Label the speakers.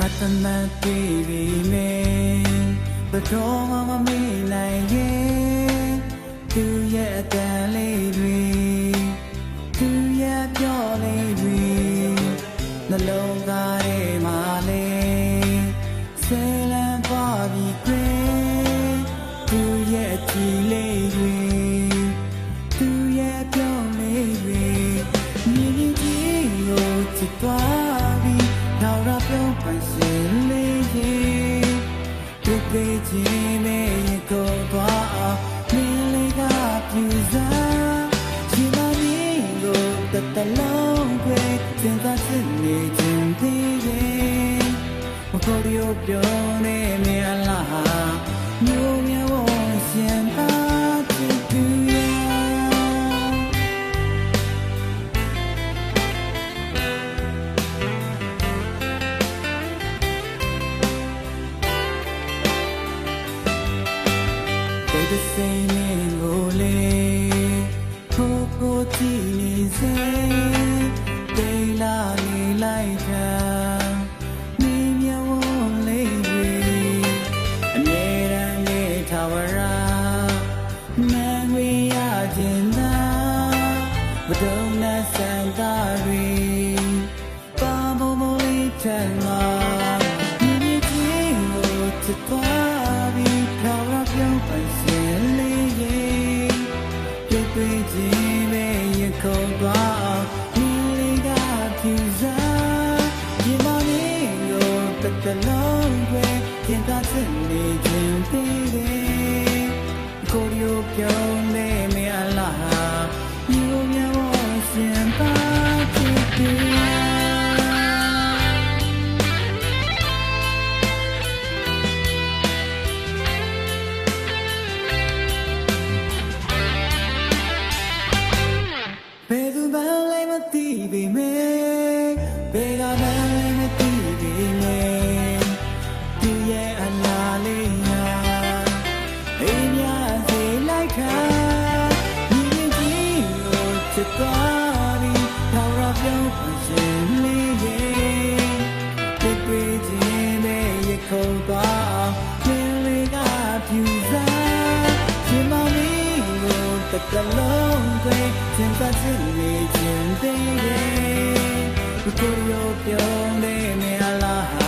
Speaker 1: အမတ်တမတ်ပြေးပြီမေဘတော်မမမေးနိုင်ရဲ့သူရဲ့အတန်လေးတွေသူရဲ့ပြောလေးတွေနှလုံးသားထဲမှာလေးဆယ်လန်းသွားပြီကွယ်သူရဲ့ကြည်လေးတွေသူရဲ့ပြောလေးတွေမြင်ရင်ကြီးကိုချစ်သွားပြီ နောက်တော့ပြုံးပန်ရှင်လေးရဲ့သူပေးခြင်းနဲ့ရကိုသွားအောင်မင်းလေးကပြူစားရှင်မမင်းကိုတတလုံးခွေစင်သာစစ်နေခြင်းသေးရဲ့မခေါ်ရပြောနေ ကိုယ်စိတ်နဲ့ကိုလေ ပြည့်ချ ကိုချစ်သွားပြီးထောင်ရပြောင်းပါရှင်လေးရဲ့ဒီပြေးခြင်းနဲ့ရခုံသွားခြင်းလေးကပြူစားရှင်မမီကိုတကလုံးတွေစင်ပတ်စနေခြင်းသေးရဲ့ကိုယ်ရောပြောနေမလား